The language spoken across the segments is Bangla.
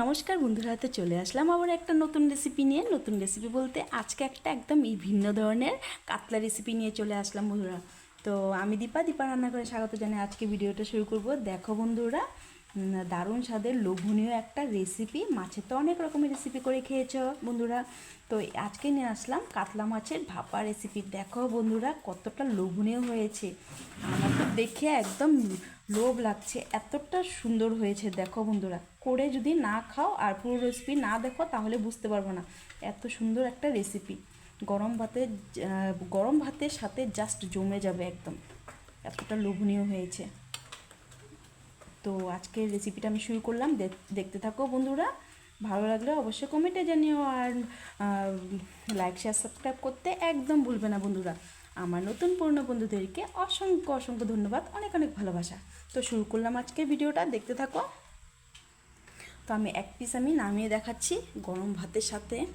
নমস্কার বন্ধুরা হাতে চলে আসলাম আবার একটা নতুন রেসিপি নিয়ে। নতুন রেসিপি বলতে আজকে একটা একদম এই ভিন্ন ধরনের কাতলা রেসিপি নিয়ে চলে আসলাম বন্ধুরা। তো আমি দীপা দীপা রান্না করে স্বাগত জানাই। আজকে ভিডিওটা শুরু করব। দেখো বন্ধুরা দারুণ স্বাদের, লোভনীয় একটা রেসিপি মাছের তো অনেক রকমের রেসিপি করে খেয়েছ বন্ধুরা। তো আজকে নিয়ে আসলাম কাতলা মাছের ভাপা রেসিপি দেখো বন্ধুরা, কতটা লোভনীয় হয়েছে। আমার তো দেখে একদম লোভ লাগছে, এতটা সুন্দর হয়েছে। দেখো বন্ধুরা, করে যদি না খাও আর পুরো রেসিপি না দেখো, তাহলে বুঝতে পারব না। এত সুন্দর একটা রেসিপি গরম ভাতে গরম ভাতের সাথে জাস্ট জমে যাবে একদম। এতটা লোভনীয় হয়েছে। তো আজকের রেসিপিটা আমি শুরু করলাম। দেখ- দেখতে থাকো বন্ধুরা। ভালো লাগলে অবশ্যই কমেন্টে জানিও। আর লাইক শেয়ার সাবস্ক্রাইব করতে একদম ভুলবে না বন্ধুরা। আমার নতুন পুরনো বন্ধুদেরকে অসংখ্য অসংখ্য ধন্যবাদ। অনেক অনেক ভালোবাসা। তো শুরু করলাম আজকে ভিডিওটা দেখতে থাকো। তো আমি এক পিস আমি নামিয়ে দেখাচ্ছি গরম ভাতের সাথে।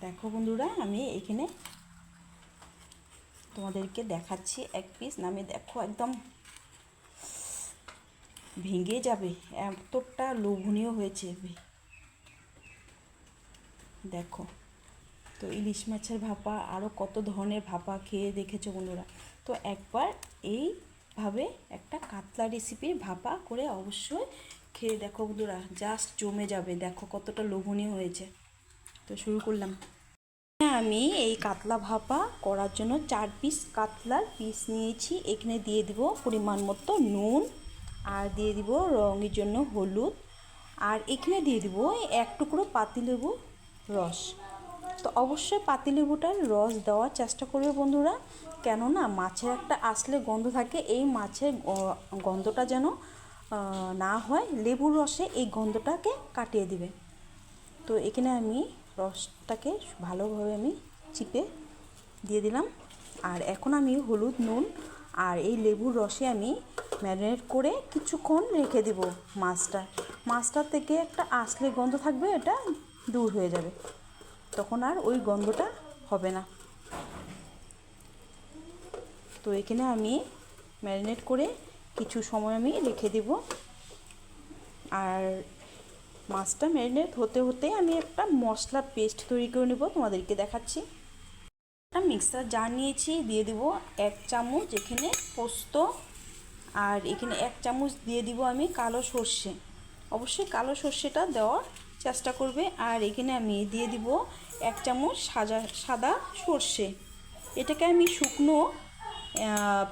দেখো বন্ধুরা, আমি এখানে তোমাদেরকে দেখাচ্ছি এক পিস নামে দেখো, একদম ভেঙে যাবে। এতটা লোভনীয় হয়েছে দেখো, তো ইলিশ মাছের ভাপা আরও কত ধরনের ভাপা খেয়ে দেখেছ বন্ধুরা? তো একবার এইভাবে একটা কাতলা রেসিপির ভাপা করে অবশ্যই খেয়ে দেখো বন্ধুরা। জাস্ট জমে যাবে। দেখো কতটা লোভনীয় হয়েছে। তো শুরু করলাম। আমি এই কাতলা ভাপা করার জন্য চার পিস কাতলার পিস নিয়েছি। এখানে দিয়ে দিব পরিমাণ মতো নুন আর দিয়ে দিব রঙের জন্য হলুদ। আর এখানে দিয়ে দিব এক টুকরো পাতিলেবু রস। তো অবশ্যই পাতিলেবুটার রস দেওয়ার চেষ্টা করবে বন্ধুরা, কেননা মাছের একটা আসলে গন্ধ থাকে। এই মাছের গন্ধটা যেন না হয়, লেবুর রসে এই গন্ধটাকে কাটিয়ে দিবে। তো এখানে আমি রসটাকে ভালোভাবে আমি চিপে দিয়ে দিলাম। আর এখন আমি হলুদ, নুন আর এই লেবুর রসে আমি ম্যারিনেট করে কিছুক্ষণ রেখে দেব মাছটা। মাছটা থেকে একটা আসলে গন্ধ থাকবে, এটা দূর হয়ে যাবে। তখন আর ওই গন্ধটা হবে না। তো এখানে আমি ম্যারিনেট করে কিছু সময় আমি রেখে দেব। আর মাছটা ম্যারিনেট হতে হতে আমি একটা মশলা পেস্ট তৈরি করে নেব, তোমাদেরকে দেখাচ্ছি। একটা মিক্সার জার নিয়েছি, দিয়ে দিব এক চামচ এখানে পোস্ত, আর এখানে এক চামচ দিয়ে দিব আমি কালো সর্ষে। অবশ্যই কালো সর্ষেটা দেওয়ার চেষ্টা করবে, আর এখানে আমি দিয়ে দিব এক চামচ সাজা, সাদা সর্ষে। এটাকে আমি শুকনো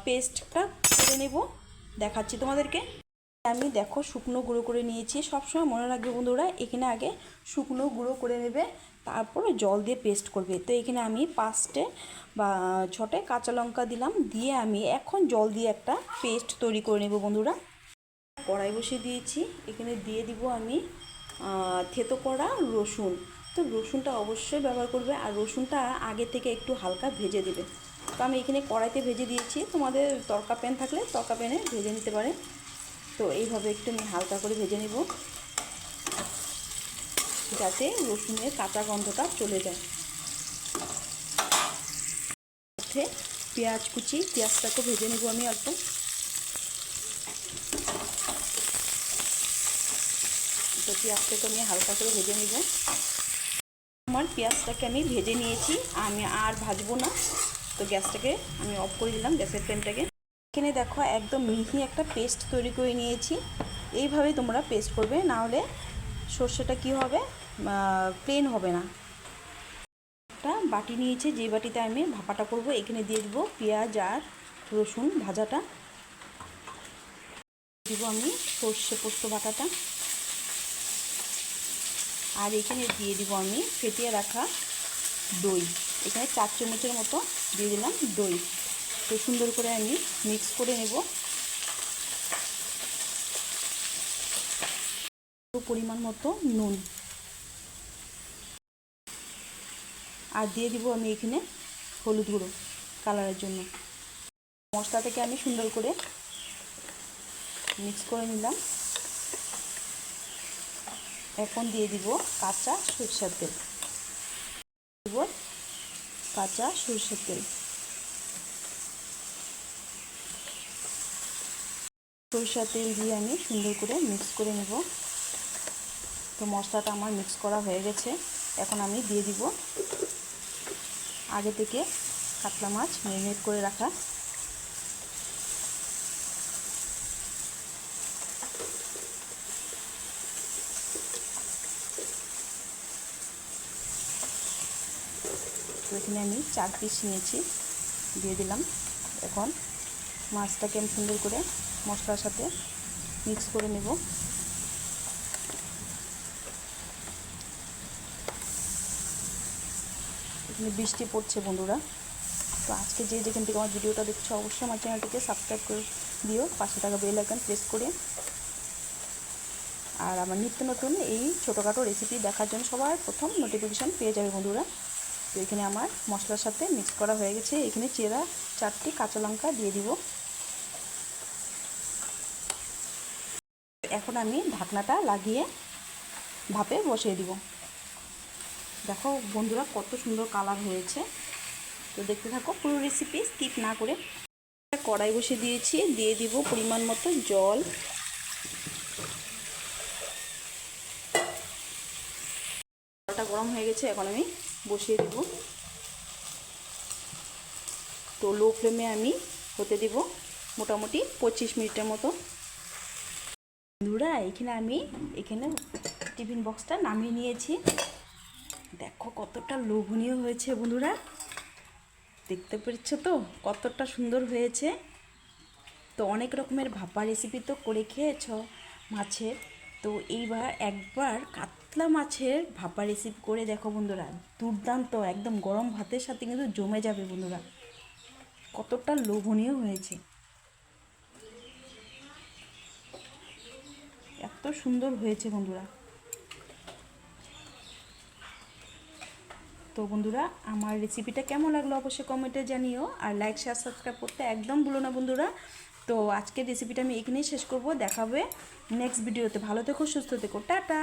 পেস্টটা করে নেব। দেখাচ্ছি তোমাদেরকে। আমি দেখো শুকনো গুঁড়ো করে নিয়েছি। সবসময় মনে রাখবে বন্ধুরা, এখানে আগে শুকনো গুঁড়ো করে নেবে, তারপরে জল দিয়ে পেস্ট করবে। তো এখানে আমি পাঁচটে বা ছটে কাঁচা লঙ্কা দিলাম, দিয়ে আমি এখন জল দিয়ে একটা পেস্ট তৈরি করে নেব বন্ধুরা। কড়াই বসিয়ে দিয়েছি, এখানে দিয়ে দিব আমি থেতো করা রসুন। তো রসুনটা অবশ্যই ব্যবহার করবে, আর রসুনটা আগে থেকে একটু হালকা ভেজে দেবে। তো আমি এখানে কড়াইতে ভেজে দিয়েছি। তোমাদের তরকা প্যান থাকলে তরকা প্যানে ভেজে নিতে পারে। তো এইভাবে একটু আমি হালকা করে ভেজে নেব। যাতে রসুনের কাঁচা গন্ধটা চলে যায়। পেঁয়াজ কুচি পেঁয়াজটাকে ভেজে নেব আমি অল্প। তো পেঁয়াজটাকে আমি হালকা করে ভেজে নেব। আমার পেঁয়াজটাকে আমি ভেজে নিয়েছি। আমি আর ভাজবো না। তো গ্যাসটাকে আমি অফ করে দিলাম, গ্যাসের ফ্লেমটাকে। এখানে দেখো একদম মিহি একটা পেস্ট তৈরি করে নিয়েছি। এইভাবে তোমরা পেস্ট করবে, না হলে সর্ষেটা কি হবে? প্লেন হবে না। একটা বাটি নিয়েছি, যে বাটিতে আমি ভাপাটা করব, এখানে দিয়ে দেবো পেঁয়াজ আর রসুন ভাজাটা। দিব আমি সর্ষে পোস্ত বাটাটা। আর এখানে দিয়ে দিব আমি ফেটিয়ে রাখা দই। এখানে চার চামচের মতো দিয়ে দিলাম দই। তো সুন্দর করে আমি মিক্স করে নেব। পরিমাণ মতো নুন। আর দিয়ে দিব আমি এখানে হলুদ গুঁড়ো কালারের জন্য। মশলা থেকে আমি সুন্দর করে মিক্স করে নিলাম। এখন দিয়ে দিব কাঁচা সরষের তেল। দিব কাঁচা সরষের তেল। সরিষা তেল দিয়ে আমি সুন্দর করে মিক্স করে নেব। তো মশলাটা আমার মিক্স করা হয়ে গেছে। এখন আমি দিয়ে দিব আগে থেকে কাতলা মাছ ম্যারিনেট করে রাখা। এখানে আমি চার পিস নিয়েছি, দিয়ে দিলাম। এখন মাছটাকে আমি সুন্দর করে মশলার সাথে মিক্স করে নেব। এখানে বৃষ্টি পড়ছে বন্ধুরা। তো আজকে যে যেখান থেকে আমার ভিডিওটা দেখছ, অবশ্যই আমার চ্যানেলটিকে সাবস্ক্রাইব করে দিও। পাঁচশো টাকা বেল আইকন প্রেস করে। আর আমার নিত্য নতুন এই ছোটোখাটো রেসিপি দেখার জন্য সবার প্রথম নোটিফিকেশান পেয়ে যাবে বন্ধুরা। তো এখানে আমার মশলার সাথে মিক্স করা হয়ে গেছে। এখানে চেরা চারটি কাঁচা লঙ্কা দিয়ে দিব। এখন আমি ঢাকনাটা লাগিয়ে ভাপে বসিয়ে দিব। দেখো বন্ধুরা কত সুন্দর কালার হয়েছে। তো দেখতে থাকো, পুরো রেসিপি স্কিপ না করে কড়াই বসে দিয়েছি। দিয়ে দিব পরিমাণ মতো জল। জলটা গরম হয়ে গেছে, এখন আমি বসিয়ে দিব। তো লো ফ্লেমে আমি হতে দিব মোটামুটি পঁচিশ মিনিটের মতো। বন্ধুরা, এখানে আমি, এখানে টিফিন বক্সটা নামিয়ে নিয়েছি। দেখো কতটা লোভনীয় হয়েছে বন্ধুরা। দেখতে পেরেছ তো? কতটা সুন্দর হয়েছে। তো অনেক রকমের ভাপা রেসিপি তো করে খেয়েছ মাছের। তো এইবার একবার কাতলা মাছের ভাপা রেসিপি করে দেখো বন্ধুরা। দুর্দান্ত, একদম গরম ভাতের সাথে কিন্তু জমে যাবে বন্ধুরা। কতটা লোভনীয় হয়েছে। এত সুন্দর হয়েছে বন্ধুরা। তো বন্ধুরা, আমার রেসিপিটা কেমন লাগল অবশ্যই কমেন্টে জানিও, আর লাইক শেয়ার সাবস্ক্রাইব করতে একদম ভুলো না বন্ধুরা। তো আজকের রেসিপিটা আমি এখানেই শেষ করব, দেখাবে নেক্সট ভিডিওতে ভালো থেকো, সুস্থ থেকো, টাটা!